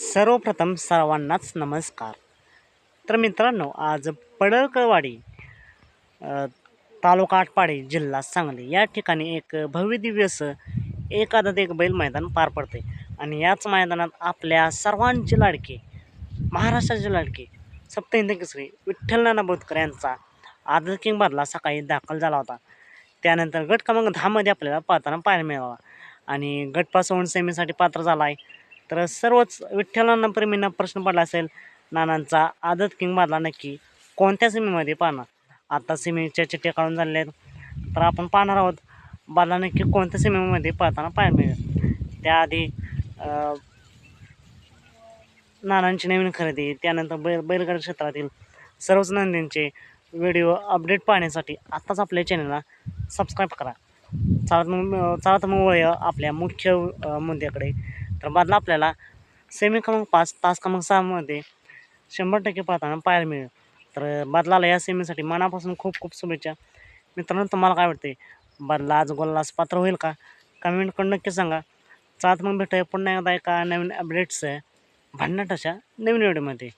सर्वप्रथम सर्वांनाच नमस्कार. तर मित्रांनो आज पडळकळवाडी तालुका आटपाडी जिल्हा सांगली या ठिकाणी एक भव्य दिव्य असं एक एक बैल मैदान पार पडते आणि याच मैदानात आपल्या सर्वांचे लाडके महाराष्ट्राचे लाडके सप्तहिंद केसरी विठ्ठल नाना बोधकर यांचा आदत किंग बदला सकाळी दाखल झाला होता. त्यानंतर गट क्रमांक दहामध्ये आपल्याला पाहताना पाहायला मिळाला. आणि गटपासून सेमीसाठी पात्र झाला आहे तर सर्वच विठ्ठलांना प्रेमींना प्रश्न पडला असेल नानांचा आदत किंग बदला नक्की कोणत्या सीमेमध्ये पाहणार? आता सेमीच्या चिठ्ठ्या काढून झालेल्या आहेत तर आपण पाहणार आहोत बदला नक्की कोणत्या सीमेमध्ये पाहताना पाहायला मिळेल? त्याआधी नानांची नवीन खरेदी त्यानंतर बैल बैलगाडी क्षेत्रातील सर्वच नंदींचे व्हिडिओ अपडेट पाहण्यासाठी आत्ताच आपल्या चॅनलला सबस्क्राईब करा. चालत मग चालत मग वळूया आपल्या मुख्य मुद्द्याकडे. तर बदला आपल्याला सेमी क्रमांक पाच तास क्रमांक सहामध्ये शंभर टक्के पाहताना पाहायला मिळेल. तर बदलाला या सेमीसाठी मनापासून खूप खूप शुभेच्छा. मित्रांनो तुम्हाला काय वाटते बदला आज गोल्लास पात्र होईल का? कमेंट करून नक्की सांगा. चालत मग भेटूया पुन्हा एकदा एका नवीन अपडेट्स आहे भन्नाट अशा नवीन व्हिडिओमध्ये